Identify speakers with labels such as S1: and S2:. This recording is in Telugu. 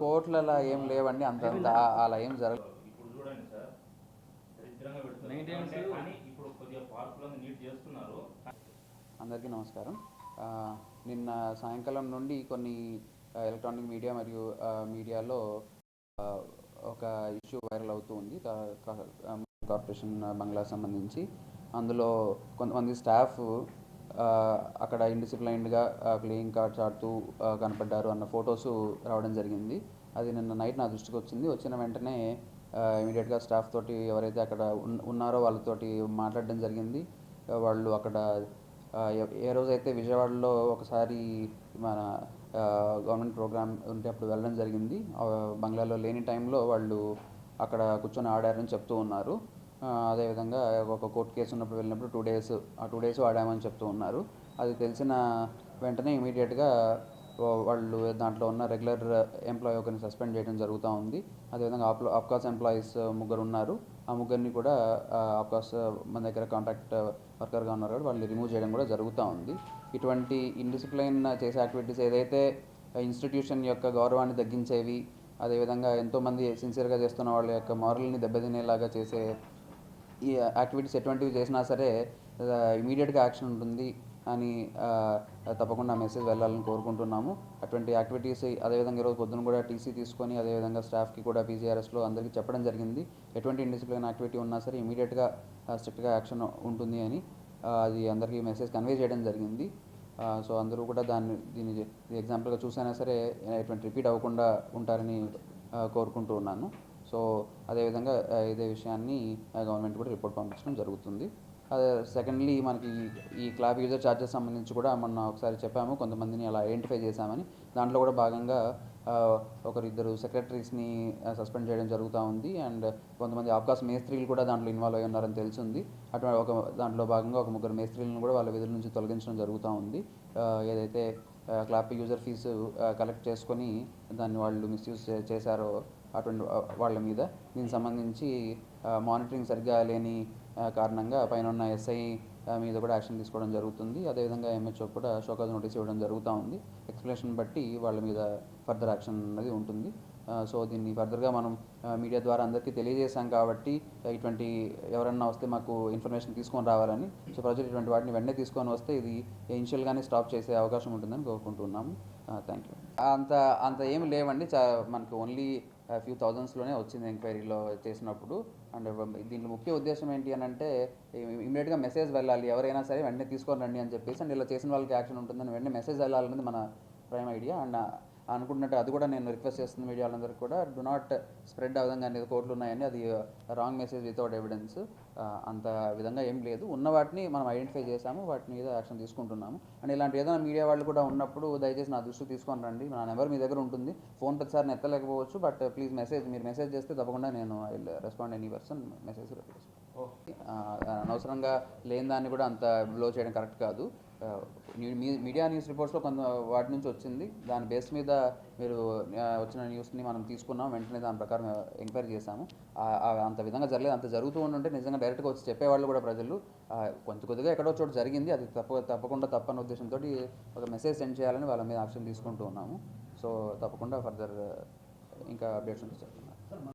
S1: కోట్లలో ఏం లేవండి అంత అలా ఏం జరగ
S2: ఇప్పుడు చూడండి సార్. దరిద్రంగా పెడుతున్నారు.
S3: Maintenance-
S2: అంటే కానీ ఇప్పుడు కొద్దిగా పార్కులను నీట్ చేస్తున్నారు.
S1: అందరికీ నమస్కారం. నిన్న సాయంకాలం నుండి కొన్ని ఎలక్ట్రానిక్ మీడియా మరియు మీడియాలో ఒక ఇష్యూ వైరల్ అవుతూ ఉంది. కార్పొరేషన్ బంగ్లా సంబంధించి. అందులో కొంతమంది స్టాఫ్ అక్కడ ఇండిసిప్లైన్డ్గా ప్లేయింగ్ కార్డ్స్ ఆడుతూ కనపడ్డారు అన్న ఫొటోస్ రావడం జరిగింది. అది నిన్న నైట్ నా దృష్టికి వచ్చింది. వచ్చిన వెంటనే ఇమీడియట్గా స్టాఫ్ తోటి ఎవరైతే అక్కడ ఉన్నారో వాళ్ళతోటి మాట్లాడడం జరిగింది. వాళ్ళు అక్కడ ఏ రోజైతే విజయవాడలో ఒకసారి మన గవర్నమెంట్ ప్రోగ్రామ్ ఉంటే అప్పుడు వెళ్ళడం జరిగింది. బంగ్లాలో లేని టైంలో వాళ్ళు అక్కడ కూర్చొని ఆడారని చెప్తూ ఉన్నారు. అదేవిధంగా ఒక కోర్టు కేసు ఉన్నప్పుడు వెళ్ళినప్పుడు టూ డేస్ ఆ టూ డేస్ ఆడామని చెప్తూ ఉన్నారు. అది తెలిసిన వెంటనే ఇమీడియట్గా వాళ్ళు దాంట్లో ఉన్న రెగ్యులర్ ఎంప్లాయీ ఒకరిని సస్పెండ్ చేయడం జరుగుతూ ఉంది. అదేవిధంగా ఆప్ ఆప్కాస్ ఎంప్లాయీస్ ముగ్గురు ఉన్నారు. ఆ ముగ్గురిని కూడా ఆప్కాస్ మన దగ్గర కాంట్రాక్ట్ వర్కర్గా ఉన్నారు కాబట్టి వాళ్ళని రిమూవ్ చేయడం కూడా జరుగుతూ ఉంది. ఇటువంటి ఇండిసిప్లైన్ చేసే యాక్టివిటీస్ ఏదైతే ఇన్స్టిట్యూషన్ యొక్క గౌరవాన్ని తగ్గించేవి అదేవిధంగా ఎంతోమంది సిన్సియర్గా చేస్తున్న వాళ్ళ యొక్క మారల్ని దెబ్బతినేలాగా చేసే ఈ యాక్టివిటీస్ ఎటువంటివి చేసినా సరే ఇమీడియట్గా యాక్షన్ ఉంటుంది అని తప్పకుండా మెసేజ్ వెళ్ళాలని కోరుకుంటున్నాము. అటువంటి యాక్టివిటీస్ అదేవిధంగా ఈరోజు పొద్దున కూడా టీసీ తీసుకొని అదేవిధంగా స్టాఫ్కి కూడా పీజీఆర్ఎస్లో అందరికీ చెప్పడం జరిగింది. ఎటువంటి ఇండిసిప్లిన్ యాక్టివిటీ ఉన్నా సరే ఇమీడియట్గా స్ట్రిక్ట్గా యాక్షన్ ఉంటుంది అని అది అందరికీ మెసేజ్ కన్వే చేయడం జరిగింది. సో అందరూ కూడా దాన్ని దీన్ని ఎగ్జాంపుల్గా చూసైనా సరే ఎటువంటి రిపీట్ అవ్వకుండా ఉంటారని కోరుకుంటూ ఉన్నాను. సో అదేవిధంగా ఇదే విషయాన్ని గవర్నమెంట్ కూడా రిపోర్ట్ పంపించడం జరుగుతుంది. అదే సెకండ్లీ మనకి ఈ- క్లాబ్ యూజర్ ఛార్జెస్ సంబంధించి కూడా మొన్న ఒకసారి చెప్పాము కొంతమందిని అలా ఐడెంటిఫై చేశామని. దాంట్లో కూడా భాగంగా ఒకరిద్దరు సెక్రటరీస్ని సస్పెండ్ చేయడం జరుగుతూ ఉంది. అండ్ కొంతమంది అవకాశ మేస్త్రీలు కూడా దాంట్లో ఇన్వాల్వ్ అయి ఉన్నారని తెలిసింది. అటువంటి ఒక దాంట్లో భాగంగా ఒక ముగ్గురు మేస్త్రీలను కూడా వాళ్ళ విధుల నుంచి తొలగించడం జరుగుతూ ఉంది. ఏదైతే క్లాప్ యూజర్ ఫీజు కలెక్ట్ చేసుకొని దాన్ని వాళ్ళు మిస్యూజ్ చేశారో అటువంటి వాళ్ళ మీద. దీనికి సంబంధించి మానిటరింగ్ సరిగ్గా లేని కారణంగా పైన ఉన్న ఎస్ఐ మీద కూడా యాక్షన్ తీసుకోవడం జరుగుతుంది. అదేవిధంగా ఎంహెచ్ఓ కూడా షోకాజ్ నోటీస్ ఇవ్వడం జరుగుతూ ఉంది. ఎక్స్ప్లెనేషన్ బట్టి వాళ్ళ మీద ఫర్దర్ యాక్షన్ అనేది ఉంటుంది. సో దీన్ని ఫర్దర్గా మనం మీడియా ద్వారా అందరికీ తెలియజేశాం కాబట్టి ఇటువంటి ఎవరన్నా వస్తే మాకు ఇన్ఫర్మేషన్ తీసుకొని రావాలని సో ప్రజలు ఇటువంటి వాటిని వెంటనే తీసుకొని వస్తే ఇది ఇనిషియల్గానే స్టాప్ చేసే అవకాశం ఉంటుందని కోరుకుంటున్నాము. థ్యాంక్ యూ అంత అంత ఏమి లేవండి. చా మనకి ఓన్లీ ఫ్యూ థౌజండ్స్లోనే వచ్చింది ఎంక్వైరీలో చేసినప్పుడు. అండ్ దీంట్లో ముఖ్య ఉద్దేశం ఏంటి అని అంటే ఇమీడియట్గా మెసేజ్ వెళ్ళాలి. ఎవరైనా సరే వెంటనే తీసుకొని రండి అని చెప్పేసి అండ్ ఇలా చేసిన వాళ్ళకి యాక్షన్ ఉంటుందని వెంటనే మెసేజ్ వెళ్ళాలనేది మన ప్రైమ్ ఐడియా అండ్ అనుకుంటున్నట్టు అది కూడా నేను రిక్వెస్ట్ చేస్తుంది మీడియా వాళ్ళందరికీ కూడా. డు నాట్ స్ప్రెడ్ ఆ విధంగా అనేది కోర్టులు ఉన్నాయని అది రాంగ్ మెసేజ్ వితౌట్ ఎవిడెన్స్ అంత విధంగా ఏం లేదు. ఉన్న వాటిని మనం ఐడెంటిఫై చేసాము వాటి మీద యాక్షన్ తీసుకుంటున్నాము. అండ్ ఇలాంటి ఏదైనా మీడియా వాళ్ళు కూడా ఉన్నప్పుడు దయచేసి నా దృష్టికి తీసుకొని రండి. నా నెంబర్ మీ దగ్గర ఉంటుంది. ఫోన్ ప్రతిసారి ఎత్తలేకపోవచ్చు బట్ ప్లీజ్ మెసేజ్ మీరు మెసేజ్ చేస్తే తప్పకుండా నేను రెస్పాండ్ ఎనీ పర్సన్ మెసేజ్ అనవసరంగా లేని దాన్ని కూడా అంత బ్లో చేయడం కరెక్ట్ కాదు. మీడియా న్యూస్ రిపోర్ట్స్లో కొంత వాటి నుంచి వచ్చింది. దాని బేస్ మీద మీరు వచ్చిన న్యూస్ని మనం తీసుకున్నాం. వెంటనే దాని ప్రకారం ఎంక్వైరీ చేశాము. అంత విధంగా జరగలేదు. అంత జరుగుతూ ఉంటే నిజంగా డైరెక్ట్గా వచ్చి చెప్పేవాళ్ళు కూడా ప్రజలు. ఆ, కొంత కొద్దిగా ఎక్కడో చోటు జరిగింది. అది తప్ప తప్పకుండా తప్పని ఉద్దేశంతో ఒక మెసేజ్ సెండ్ చేయాలని వాళ్ళ మీద యాక్షన్ తీసుకుంటూ ఉన్నాము. సో తప్పకుండా ఫర్దర్ ఇంకా అప్డేట్స్ ఉంటే చెప్తున్నాను